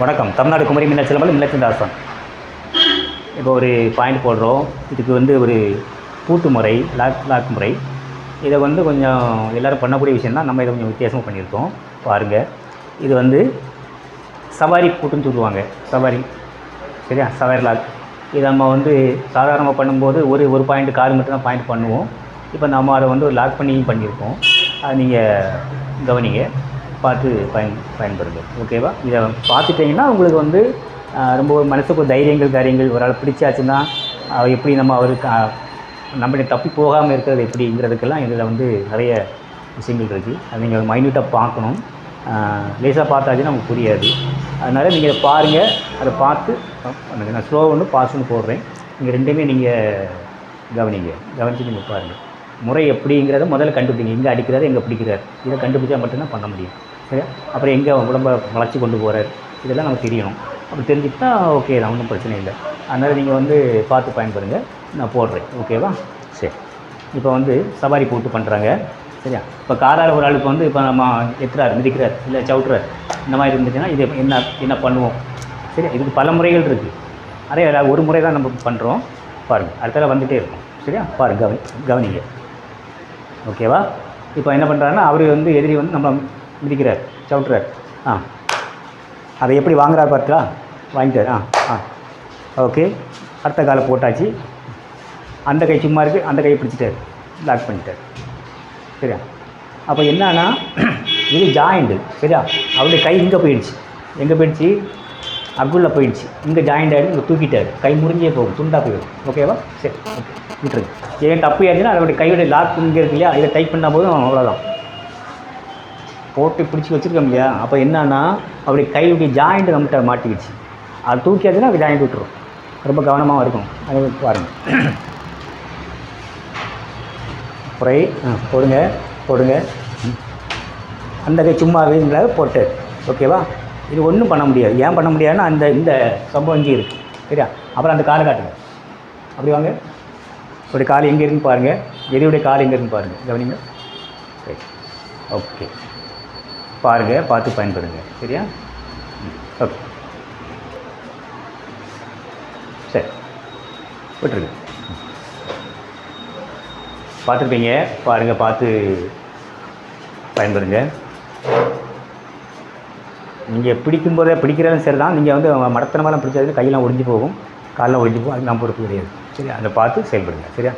வணக்கம். தமிழ்நாடு குமரி மீனாட்சிலமல் மீனாட்சிதாசன் இப்போ ஒரு பாயிண்ட் போடுறோம். இதுக்கு வந்து ஒரு பூட்டு முறை லாக் லாக் முறை. இதை வந்து கொஞ்சம் எல்லோரும் பண்ணக்கூடிய விஷயம் தான் நம்ம இதை கொஞ்சம் வித்தியாசமாக பண்ணியிருக்கோம். பாருங்கள் இது வந்து சவாரி பூட்டுன்னு சொல்லுவாங்க. சவாரி. சரியா? சவாரி லாக் இதை நம்ம வந்து சாதாரணமாக பண்ணும்போது ஒரு ஒரு பாயிண்ட் கார் மட்டும் தான் பாயிண்ட் பண்ணுவோம். இப்போ நம்ம அதை வந்து ஒரு லாக் பண்ணி பண்ணியிருக்கோம். அதை நீங்கள் கவனிங்க. பார்த்து பயன் பயன்படுங்கள் ஓகேவா இதை பார்த்துட்டிங்கன்னா உங்களுக்கு வந்து ரொம்ப மனசுக்கு ஒரு தைரியங்கள் காரியங்கள் ஒரு ஆள் பிடிச்சாச்சுன்னா எப்படி நம்ம அவருக்கு ஆஹ், நம்மளை தப்பி போகாமல் இருக்கிறது எப்படிங்கிறதுக்கெல்லாம் இதில் வந்து நிறைய விஷயங்கள் இருக்குது அது நீங்கள் மைன்யூட்டாக பார்க்கணும். லேசாக பார்த்தாச்சுன்னா நமக்கு புரியாது. அதனால் நீங்கள் இதை பாருங்கள் அதை பார்த்து நான் ஸ்லோ ஒன்று பாஸ் ஒன்று போடுறேன். நீங்கள் ரெண்டுமே நீங்கள் கவனிங்க. கவனித்து நீங்கள் பாருங்கள் முறை எப்படிங்கிறத முதல்ல கண்டுபிடிங்க. எங்கே அடிக்கிறாரு எங்கே பிடிக்கிறார். இதை கண்டுபிடிச்சா மட்டும்தான் பண்ண முடியும். சரியா? அப்புறம் எங்கே உடம்ப வளர்ச்சி கொண்டு போகிறார் இதெல்லாம் நமக்கு தெரியணும். அப்படி தெரிஞ்சுக்கிட்டா ஓகே தான் ஒன்றும் பிரச்சனை இல்லை. அதனால் நீங்கள் வந்து பார்த்து பயன்படுங்க. நான் போடுறேன். ஓகேவா சரி. இப்போ வந்து சவாரி போட்டு பண்ணுறாங்க சரியா? இப்போ காரால் ஒரு ஆளுக்கு வந்து இப்போ நம்ம எத்துறாரு மிதிக்கிறார் இல்லை சவுட்டுறார். இந்த மாதிரி இருந்துச்சுன்னா இது என்ன என்ன பண்ணுவோம்? சரியா இதுக்கு பல முறைகள் இருக்குது அதே ஒரு முறை தான் நம்ம பண்ணுறோம் பாருங்கள் அடுத்தால வந்துகிட்டே இருக்கும். சரியா? பாருங்கள் கவனி கவனிங்க. ஓகேவா? இப்போ என்ன பண்ணுறாருன்னா அவர் வந்து எதிரி வந்து நம்ம மிதிக்கிறார் சவுட்டுறார். ஆ. அதை எப்படி வாங்குறாரு பார்த்தா வாங்கிட்டார். ஆ ஆ. ஓகே. அடுத்த காலை போட்டாச்சு. அந்த கை சும்மா இருக்குது அந்த கையை பிடிச்சிட்டார். லாக் பண்ணிட்டார். சரியா? அப்போ என்னன்னா இது ஜாயிண்ட்டு சரியா? அவருடைய கை இங்கே போயிடுச்சு. எங்கே போயிடுச்சு? அக்குள்ளே போயிடுச்சு. இங்கே ஜாயிண்ட் ஆகிடும் இங்கே தூக்கிட்டார். கை முறிஞ்சே போகும் துண்டாக போயிடும். ஓகேவா? சரி ஓகே. விட்டுருங்க ஏன் தப்பு ஆச்சுன்னா அதோடைய கையோட லாக் இங்கே இருக்கு இல்லையா? இதை டைப் பண்ணால் போதும் அவ்வளோதான் போட்டு பிடிச்சி வச்சுருக்கோம் இல்லையா? அப்போ என்னன்னா அப்படி கையுடைய ஜாயிண்ட் நம்மகிட்ட மாட்டிக்கிச்சு. அது தூக்கியாச்சுன்னா அது ஜாயிண்ட் விட்டுரும். ரொம்ப கவனமாக இருக்கும் அது பாருங்கள் குறை ஆ போடுங்க போடுங்க. அந்த கை சும்மா வீங்கள போட்டு. ஓகேவா? இது ஒன்றும் பண்ண முடியாது. ஏன் பண்ண முடியாதுன்னா அந்த இந்த சம்பவம் இங்கே இருக்குது சரியா? அப்புறம் அந்த காலை காட்டுங்க. அப்படி வாங்க. ஒரு கால் எங்கே இருக்குன்னு பாருங்கள் எதிரியுடைய கால் எங்கே இருக்குன்னு பாருங்கள் கவனிங்க. சரி. ஓகே பாருங்கள் பார்த்து பயன்படுங்க. சரியா? ம், ஓகே சரி. விட்டுருங்க. பார்த்துருப்பீங்க. பாருங்கள் பார்த்து பயன்படுங்க. நீங்கள் பிடிக்கும்போதே பிடிக்கிறதும் சரி தான் நீங்கள் வந்து மடத்தனமெல்லாம் பிடிச்சது கையெல்லாம் ஒடிஞ்சு போகும். காலெலாம் ஒடிஞ்சு போகும். அது நம்ம பொறுப்பு கிடையாது. சரி அதை பார்த்து செயல்படுங்க. சரியா?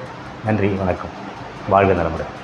நன்றி வணக்கம். வாழ்க நலமுடன்.